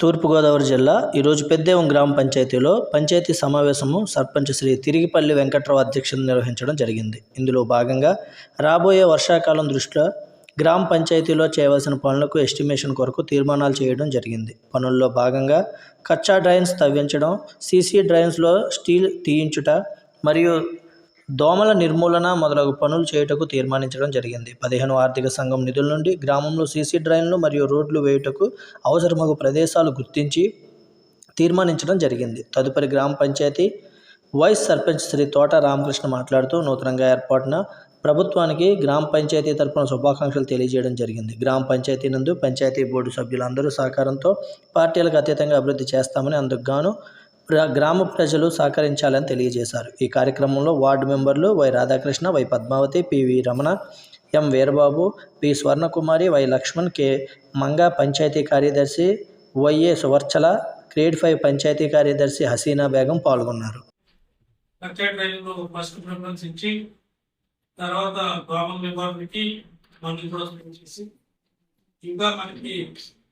తూర్పుగోదావరి జిల్లా ఈరోజు పెద్దేవం గ్రామ పంచాయతీలో పంచాయతీ సమావేశము సర్పంచ్ శ్రీ తిరిగిపల్లి వెంకట్రావు అధ్యక్షతన నిర్వహించడం జరిగింది. ఇందులో భాగంగా రాబోయే వర్షాకాలం దృష్ట్యా గ్రామ పంచాయతీలో చేయవలసిన పనులకు ఎస్టిమేషన్ కొరకు తీర్మానాలు చేయడం జరిగింది. పనుల్లో భాగంగా కచ్చా డ్రైన్స్ తవ్వించడం సీసీ డ్రైన్స్లో స్టీల్ తీయించుట మరియు దోమల నిర్మూలన మొదలగు పనులు చేయుటకు తీర్మానించడం జరిగింది. పదిహేను ఆర్థిక సంఘం నిధుల నుండి గ్రామంలో సీసీ డ్రైన్లు మరియు రోడ్లు వేయుటకు అవసరమగు ప్రదేశాలు గుర్తించి తీర్మానించడం జరిగింది. తదుపరి గ్రామ పంచాయతీ వైస్ సర్పంచ్ శ్రీ తోట రామకృష్ణ మాట్లాడుతూ నూతనంగా ఏర్పాటున ప్రభుత్వానికి గ్రామ పంచాయతీ తరపున శుభాకాంక్షలు తెలియజేయడం జరిగింది. గ్రామ పంచాయతీ నందు పంచాయతీ బోర్డు సభ్యులందరూ సహకారంతో పార్టీలకు అతీతంగా అభివృద్ధి చేస్తామని అందుకు గాను గ్రామ ప్రజలు సహకరించాలని తెలియజేశారు. ఈ కార్యక్రమంలో వార్డు మెంబర్లు Y Radhakrishna Y Padmavathi PV Ramana M Veerababu P Swarnakumari Y Lakshman K Manga panchayat కార్యదర్శి YA Suvarchala grade five panchayat కార్యదర్శి హసీనా బేగం పాల్గొన్నారు. ఫస్ట్ ప్రిఫరెన్స్ ఇచ్చి తర్వాత గ్రామం విభాగానికి మనం కూడా చేసి ఇంకా మనకి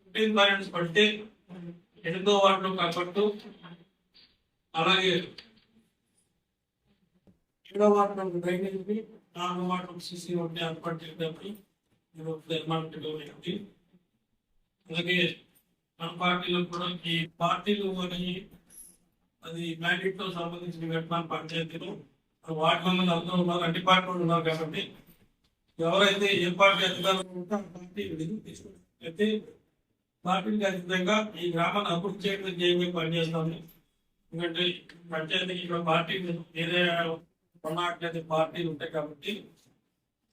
ఫిఫ్టీన్ బ్యాలెన్స్ పడితే ఎనిమిదో వార్డులో కాబట్టి అలాగే ఏడో వార్డులో డ్రైనేజ్ నాలుగో వార్డులో సిసి ఒకటి ఏర్పాటు చేయడానికి ఈరోజు నిర్మాణం జరిగింది అలాగే మన పార్టీలో కూడా ఈ పార్టీలు అనేవి అది మ్యాండేట్తో సంబంధించిన ఘటన పంచాయతీలో వార్డు మెంబర్లు అందరూ ఉన్నారు. అన్ని పార్టీలు ఉన్నారు కాబట్టి ఎవరైతే ఏ పార్టీ అధికారులు ఉంటే ఆ పార్టీ విధులు తీసుకుంటారు అయితే పార్టీకి అతీతంగా ఈ గ్రామాన్ని అభివృద్ధి చేయడం చేయమని పనిచేస్తాము ఎందుకంటే పంచాయతీకి ఇక్కడ పార్టీ వేరే కొన్నాట్లయితే పార్టీలు ఉంటాయి కాబట్టి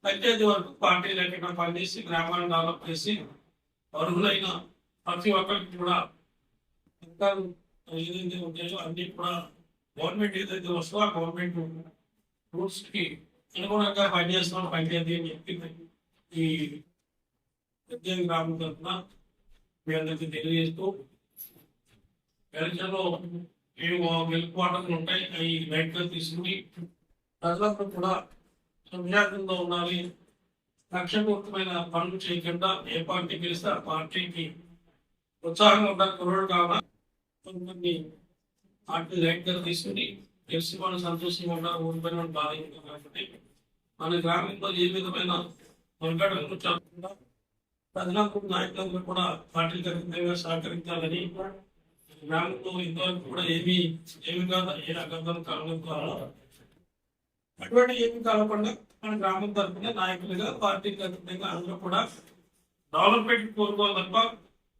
పంచాయతీ వరకు పార్టీలు ఇక్కడ పనిచేసి గ్రామాలను డెవలప్ చేసి అర్హులైన ప్రతి ఒక్కరికి కూడా ఇంకా ఏదైతే ఉంటాయో అన్ని కూడా గవర్నమెంట్ ఏదైతే వస్తుందో ఆ గవర్నమెంట్ రూల్స్కి అనుగుణంగా పనిచేస్తున్నాం పంచాయతీ అని చెప్పి ఈ పెద్ద గ్రామం తరఫున మీ అందరికీ తెలియజేస్తూ ఎలక్షన్లో ఏవో వాటర్లు ఉంటాయి. అవి లైట్ తీసుకుని ప్రజలకు కూడా సంజాగ్రంగా ఉండాలి. లక్ష్యపూర్తమైన పనులు చేయకుండా ఏ పార్టీ గెలిస్తే ఆ పార్టీకి ఉత్సాహంగా ఉండాలి కుర్రోడు కావాలి? కొంతమంది పార్టీ లైట్ తీసుకుని గెలిచి వాళ్ళు సంతోషంగా ఉన్నారు ఊరిపైన వాళ్ళు బాధించారు కాబట్టి మన గ్రామంలో ఏ విధమైన మొలకడలు ప్రజలకు నాయకులకు కూడా పార్టీ అతీతంగా సహకరించాలని గ్రామంలో ఇంతవరకు కూడా ఏమి ఏమి కాదు ఏ రకంగా కలగదు అటువంటి ఏమి కలగకుండా మన గ్రామం తరఫున నాయకులుగా పార్టీ తరఫున అందరూ కూడా డెవలప్మెంట్ కోరుకోవాలి తప్ప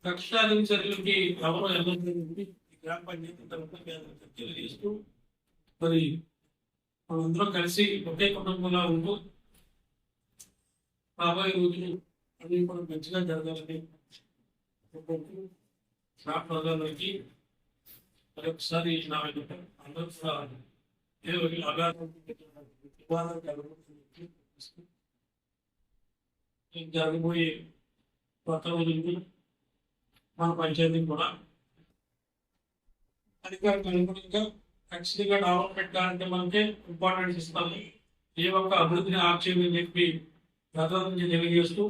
కక్షాలు చర్యలకి ఎవరు వెళ్ళలేదు గ్రామ పంచాయతీ తరఫున చర్చలు చేస్తూ మరి మనందరం కలిసి ఒకే కుటుంబంలో ఉంటూ రాబోయే రోజులు అన్ని కూడా మంచిగా జరగాలని నా ప్రజలందరికీ మరొకసారి నా వెనుక అందరూ కూడా ఏదో ఒక అగాధం వివాదాలు కలగకూడదని ఈ జరగబోయే కొత్త రోజులకి మన పంచాయతీ కూడా అధికారులకు అనుగుణంగా ఖచ్చితంగా డెవలప్మెంట్ అంటే మనకి ఇంపార్టెన్స్ ఇస్తాము ఏ ఒక్క అభివృద్ధిని ఆక్షేపని చెప్పి గత నుంచి తెలియజేస్తూ